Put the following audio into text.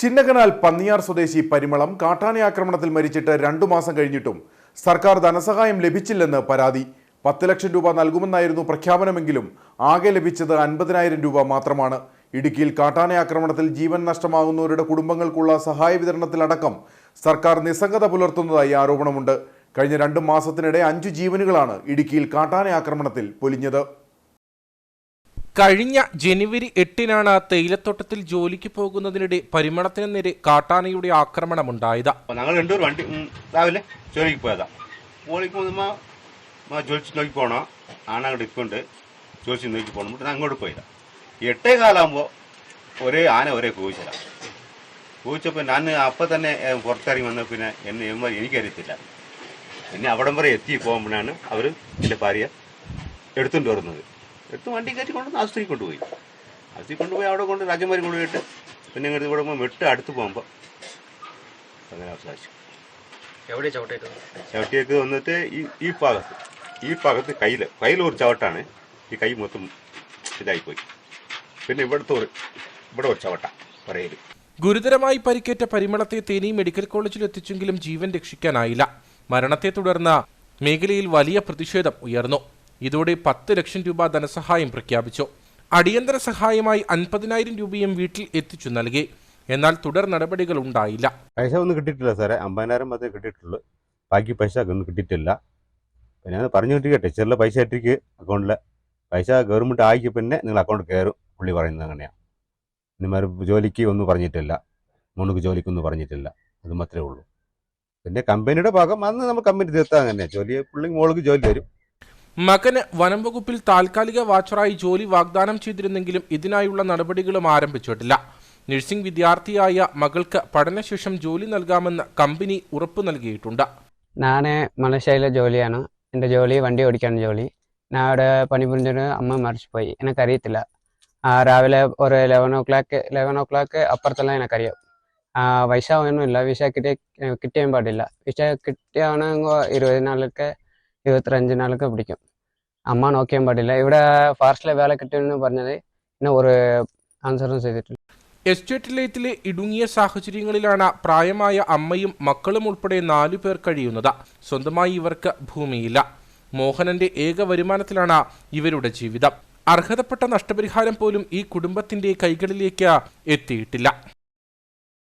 ചിന്നകനാൽ പന്നിയാർ സ്വദേശി പരിമളം കാട്ടാന ആക്രമണത്തിൽ മരിച്ചിട്ട് രണ്ടു മാസം കഴിഞ്ഞിട്ടും സർക്കാർ ധനസഹായം ലഭിച്ചില്ലെന്ന് പരാതി. പത്ത് ലക്ഷം രൂപ നൽകുമെന്നായിരുന്നു പ്രഖ്യാപനമെങ്കിലും ആകെ ലഭിച്ചത് അൻപതിനായിരം രൂപ മാത്രമാണ്. ഇടുക്കിയിൽ കാട്ടാന ആക്രമണത്തിൽ ജീവൻ നഷ്ടമാകുന്നവരുടെ കുടുംബങ്ങൾക്കുള്ള സഹായ വിതരണത്തിലടക്കം സർക്കാർ നിസ്സംഗത പുലർത്തുന്നതായി ആരോപണമുണ്ട്. കഴിഞ്ഞ രണ്ട് മാസത്തിനിടെ അഞ്ചു ജീവനുകളാണ് ഇടുക്കിയിൽ കാട്ടാന ആക്രമണത്തിൽ പൊലിഞ്ഞത്. കഴിഞ്ഞ ജനുവരി എട്ടിനാണ് തേയിലത്തോട്ടത്തിൽ ജോലിക്ക് പോകുന്നതിനിടെ പരിമളത്തിന് നേരെ കാട്ടാനയുടെ ആക്രമണമുണ്ടായത്. ഞങ്ങൾ രണ്ടുപേർ വണ്ടി രാവിലെ ജോലിക്ക് പോയതാ. ജോലിക്ക് പോകുമ്പോൾ ജോലിച്ച് നോക്കി പോകണം ആന ഇപ്പുണ്ട് ജോലിച്ച് നോക്കി പോകണം ഞാൻ അങ്ങോട്ട് പോയതാ. എട്ടേ കാലാകുമ്പോൾ ഒരേ ആന ഒരേ കൂവിച്ചല കൂവിച്ചപ്പോൾ ഞാൻ അപ്പം തന്നെ പുറത്തിറങ്ങി വന്ന പിന്നെ എന്നെ എനിക്കറിയത്തില്ല. പിന്നെ അവിടം വരെ എത്തി പോകുമ്പോഴാണ് അവർ എന്റെ ഭാര്യ എടുത്തുകൊണ്ട് വരുന്നത്. എടുത്ത് വണ്ടി കയറ്റി കൊണ്ട് ആശുപത്രി കൊണ്ടുപോയി. ആശുപത്രി കൊണ്ടുപോയി അവിടെ കൊണ്ട് രാജന്മാരി കൊണ്ടുപോയിട്ട് പിന്നെ ഇങ്ങോട്ട് ഇവിടെ വെട്ട് അടുത്ത് പോകുമ്പോൾ അങ്ങനെ അവസാനിച്ചു. ചവിട്ടിയൊക്കെ വന്നിട്ട് ഈ ഈ ഭാഗത്ത് ഈ ഭാഗത്ത് കയ്യിൽ കയ്യിൽ ഒരു ചവിട്ടാണ്. ഈ കൈ മൊത്തം ഇതായിപ്പോയി. പിന്നെ ഇവിടുത്തെ ഒരു ഇവിടെ ഒരു ചവിട്ടാണ് പറയൽ ഗുരുതരമായി പരിക്കേറ്റ പരിമളത്തെ തേനി മെഡിക്കൽ കോളേജിൽ എത്തിച്ചെങ്കിലും ജീവൻ രക്ഷിക്കാനായില്ല. മരണത്തെ തുടർന്ന് മേഖലയിൽ വലിയ പ്രതിഷേധം ഉയർന്നു. ഇതോടെ പത്ത് ലക്ഷം രൂപ ധനസഹായം പ്രഖ്യാപിച്ചു. അടിയന്തര സഹായമായി അൻപതിനായിരം രൂപയും വീട്ടിൽ എത്തിച്ചു നൽകി. എന്നാൽ തുടർ നടപടികൾ ഉണ്ടായില്ല. പൈസ ഒന്നും കിട്ടിയിട്ടില്ല സാറേ. അമ്പതിനായിരം മാത്രമേ കിട്ടിയിട്ടുള്ളൂ. ബാക്കി പൈസ ഒന്നും കിട്ടിയിട്ടില്ല. പിന്നെ ഞാൻ പറഞ്ഞു കിട്ടിക്കട്ടെ ചെറിയ പൈസ ഇട്ടിക്ക് അക്കൗണ്ടിൽ പൈസ ഗവൺമെന്റ് ആയിക്ക് പിന്നെ നിങ്ങൾ അക്കൗണ്ട് കയറും. പുള്ളി പറയുന്നത് അങ്ങനെയാണ് ഇനിമാർ ജോലിക്ക് ഒന്നും പറഞ്ഞിട്ടില്ല. മോണുക്ക് ജോലിക്കൊന്നും പറഞ്ഞിട്ടില്ല. അത് മാത്രമേ ഉള്ളൂ. പിന്നെ കമ്പനിയുടെ ഭാഗം അന്ന് നമ്മൾ കമ്പനി തീർത്താൽ അങ്ങനെ. ജോലി പുള്ളി മോൾക്ക് ജോലി തരും. മകന് വനം വകുപ്പിൽ താൽക്കാലിക വാച്ചറായി ജോലി വാഗ്ദാനം ചെയ്തിരുന്നെങ്കിലും ഇതിനായുള്ള നടപടികളും ആരംഭിച്ചിട്ടില്ല. നഴ്സിംഗ് വിദ്യാർത്ഥിയായ മകൾക്ക് പഠനശേഷം ജോലി നൽകാമെന്ന് കമ്പനി ഉറപ്പ് നൽകിയിട്ടുണ്ട്. ഞാൻ മലേഷ്യയിലെ ജോലിയാണ്. എന്റെ ജോലി വണ്ടി ഓടിക്കാൻ ജോലി. ഞാൻ അവിടെ പണി പണിപുരിഞ്ഞിട്ട് അമ്മ മരിച്ചുപോയി. എനിക്കറിയത്തില്ല. രാവിലെ ഒരു eleven o'clock eleven o'clock അപ്പുറത്തെല്ലാം എനിക്കറിയാം. പൈസ ഒന്നുമില്ല. വിസ കിട്ടിയ കിട്ടിയാൻ പാടില്ല. വിസ കിട്ടിയാണെങ്കിൽ ഇരുപത് ഇരുപത്തിരഞ്ചിനാളൊക്കെ പിടിക്കും. അമ്മ നോക്കിയാൻ പാടില്ല. ഇവിടെ ഫാസ്റ്റിലെ വേല കിട്ടിയെന്ന് പറഞ്ഞത് പിന്നെ ഒരു ആൻസറും ചെയ്തിട്ടില്ല. എസ്റ്റേറ്റ് ലൈറ്റിലെ ഇടുങ്ങിയ സാഹചര്യങ്ങളിലാണ് പ്രായമായ അമ്മയും മക്കളും ഉൾപ്പെടെ നാലു പേർ കഴിയുന്നത്. സ്വന്തമായി ഇവർക്ക് ഭൂമിയില്ല. മോഹനന്റെ ഏക വരുമാനത്തിലാണ് ഇവരുടെ ജീവിതം. അർഹതപ്പെട്ട നഷ്ടപരിഹാരം പോലും ഈ കുടുംബത്തിന്റെ കൈകളിലേക്ക് എത്തിയിട്ടില്ല.